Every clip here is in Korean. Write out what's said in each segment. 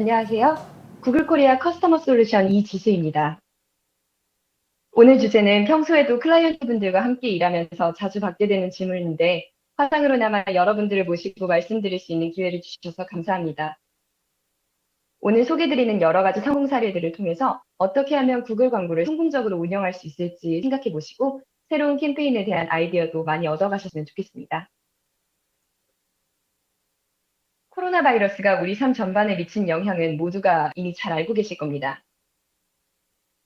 안녕하세요. 구글 코리아 커스터머 솔루션 이지수입니다. 오늘 주제는 평소에도 클라이언트 분들과 함께 일하면서 자주 받게 되는 질문인데 화상으로나마 여러분들을 모시고 말씀드릴 수 있는 기회를 주셔서 감사합니다. 오늘 소개드리는 여러 가지 성공 사례들을 통해서 어떻게 하면 구글 광고를 성공적으로 운영할 수 있을지 생각해 보시고 새로운 캠페인에 대한 아이디어도 많이 얻어가셨으면 좋겠습니다. 코로나 바이러스가 우리 삶 전반에 미친 영향은 모두가 이미 잘 알고 계실 겁니다.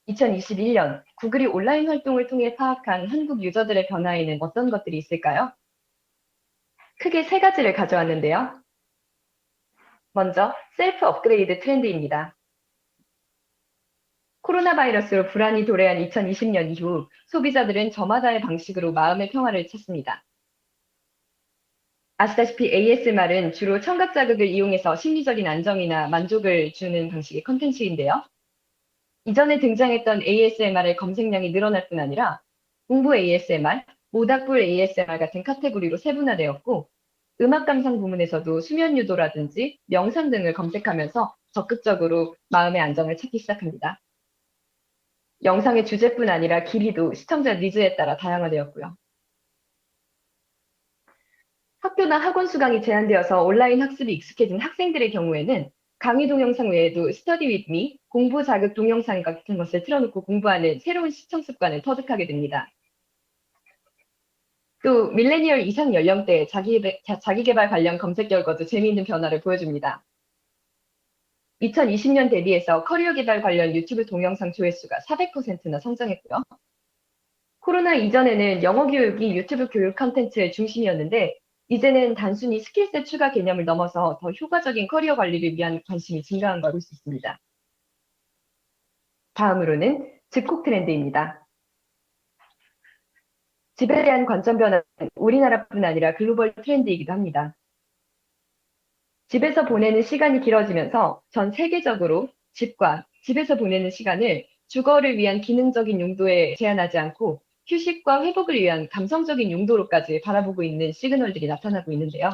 2021년 구글이 온라인 활동을 통해 파악한 한국 유저들의 변화에는 어떤 것들이 있을까요? 크게 세 가지를 가져왔는데요. 먼저 셀프 업그레이드 트렌드입니다. 코로나 바이러스로 불안이 도래한 2020년 이후 소비자들은 저마다의 방식으로 마음의 평화를 찾습니다. 아시다시피 ASMR은 주로 청각 자극을 이용해서 심리적인 안정이나 만족을 주는 방식의 컨텐츠인데요. 이전에 등장했던 ASMR의 검색량이 늘어날 뿐 아니라 공부 ASMR, 모닥불 ASMR 같은 카테고리로 세분화되었고 음악 감상 부문에서도 수면 유도라든지 명상 등을 검색하면서 적극적으로 마음의 안정을 찾기 시작합니다. 영상의 주제뿐 아니라 길이도 시청자 니즈에 따라 다양화되었고요. 학교나 학원 수강이 제한되어서 온라인 학습이 익숙해진 학생들의 경우에는 강의 동영상 외에도 스터디 윗 미, 공부 자극 동영상 같은 것을 틀어놓고 공부하는 새로운 시청 습관을 터득하게 됩니다. 또 밀레니얼 이상 연령대 자기, 자기개발 관련 검색 결과도 재미있는 변화를 보여줍니다. 2020년 대비해서 커리어 개발 관련 유튜브 동영상 조회수가 400%나 성장했고요. 코로나 이전에는 영어 교육이 유튜브 교육 컨텐츠의 중심이었는데 이제는 단순히 스킬셋 추가 개념을 넘어서 더 효과적인 커리어 관리를 위한 관심이 증가한 걸볼 수 있습니다. 다음으로는 집콕 트렌드입니다. 집에 대한 관점 변화는 우리나라뿐 아니라 글로벌 트렌드이기도 합니다. 집에서 보내는 시간이 길어지면서 전 세계적으로 집과 집에서 보내는 시간을 주거를 위한 기능적인 용도에 제한하지 않고 휴식과 회복을 위한 감성적인 용도로까지 바라보고 있는 시그널들이 나타나고 있는데요.